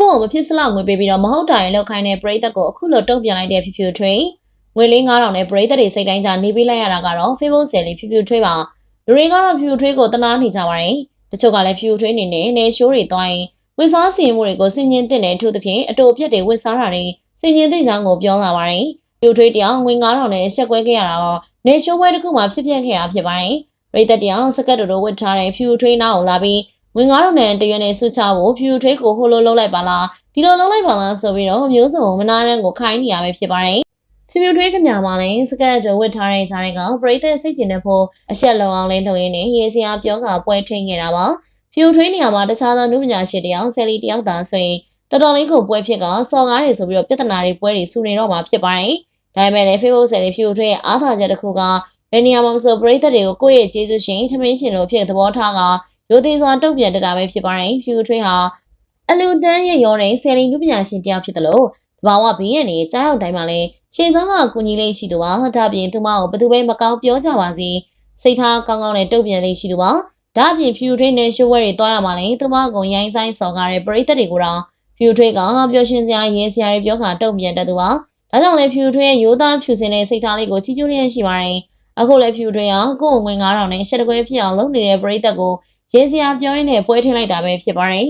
ကိုယ့်ကိုမဖြစ်စလောက်ငွေပေးပြီးတော့မဟုတ်တာရင်လောက်ခိုင်းတဲ့ပရိသတ်ကိုအခုလိုတုံ့ပြန်လိုက်တဲ့ဖြူဖြူထွေးငွေလေး9000နဲ့ပရိသတ်တွေစိတ်တိုင်းကြနေပေးလိုက်ရတာကတော့ Facebook ဆယ်လေးဖြူဖြူထွေးပါလူတွေကတော့ဖြူဖြူထွေးကိုတနာနေကြပါတယ်တချို့ကလည်းဖြူဖြူထွေးအနေနဲ့နေရှိုးတွေသွားရင်ဝစ်စားစီရင်မှုတွေကိုစင်ကျင်တဲ့နဲ့ထို့သဖြင့်အတူအပြက်တွေဝစ်စားတာတွေစင်ကျင်တဲ့ကြောင်းကိုပြောလာပါတယ်ဖြူထွေးတယောက်ငွေ9000နဲ့ရှက်ကွဲခဲ့ရတာတော့နေရှိုးပွဲတစ်ခုမှဖြစ်ပျက်ခဲ့တာဖြစ်ပါတယ်ပရိသတ်တယောက်စကတ်တူတို့ဝစ်ထားတဲ့ဖြူဖြူထွေးနားကိုလာပြီး ဝင်ကားတော့နဲ့တရွနဲ့ဆုချဖို့ဖြူထွေးကိုဟိုလိုလုံးလိုက်ပါလားဒီလိုလုံးလိုက်ပါလားဆိုပြီးတော့မျိုးစုံမနာရန်ကိုခိုင်းနေရပဲဖြစ်ပါတယ်ဖြူဖြူထွေးကမြမှာလည်းစကတ်တူဝစ်ထားတဲ့ဂျားတွေကပရိသတ်စိတ်ကျင်တဲ့ဖို့အဆက်လုံအောင်လေးလုပ်ရင်းနဲ့ရေစရာပြောကပွဲထိန်ခဲ့တာပါဖြူထွေးနေရာမှာတခြားသောနုပညာရှင်တယောက်ဆယ်လီတယောက်သာဆိုရင်တော်တော်လေးကိုပွဲဖြစ်ကစော်ကားတွေဆိုပြီးတော့ပြဿနာတွေပွဲတွေဆူနေတော့မှာဖြစ်ပါတယ်ဒါပေမဲ့လည်း Facebook ဆယ်လီဖြူထွေးရဲ့အားထားချက်တစ်ခုကဘယ်နေရာမှာမဆိုပရိသတ်တွေကိုကိုယ့်ရဲ့ကျေးဇူးရှင်ထမင်းရှင်လိုဖြစ်သဘောထားက ရိုသေစွာတုံ့ပြန်တတ်တာပဲဖြစ်ပါတယ်ဖြူထွေးဟာအလူတန်းရဲ့ရောတဲ့ဆယ်လီနုပညာရှင်တယောက်ဖြစ်တယ်လို့တဘာဝဘေးရန်နေကြားရောက်တိုင်းမှာလည်းရှေ့ဆုံးကကူညီလေးရှိသူပါဒါပြင်သူမကိုဘယ်သူပဲမကောင်းပြောကြပါစေစိတ်ထားကောင်းကောင်းနဲ့တုံ့ပြန်လေးရှိသူပါဒါအပြင်ဖြူထွေးနဲ့ရှိုးဝဲတွေတွားရမှာလေသူမကိုရိုင်းဆိုင်စော်ကားတဲ့ပရိသတ်တွေကိုတော့ဖြူထွေးကပျော်ရွှင်စရာရေးစရာတွေပြောခါတုံ့ပြန်တတ်သူပါဒါကြောင့်လည်းဖြူထွေးရဲ့ရိုးသားဖြူစင်တဲ့စိတ်ထားလေးကိုချီးကျူးလျက်ရှိပါတယ်အခုလည်းဖြူထွေးကကိုယ့်ဝင်9000နဲ့ရှက်တကွဲဖြစ်အောင်လုပ်နေတဲ့ပရိသတ်ကို ရေးစရာပြောရင်းနဲ့ပွဲထင်းလိုက်တာပဲဖြစ်ပါတယ်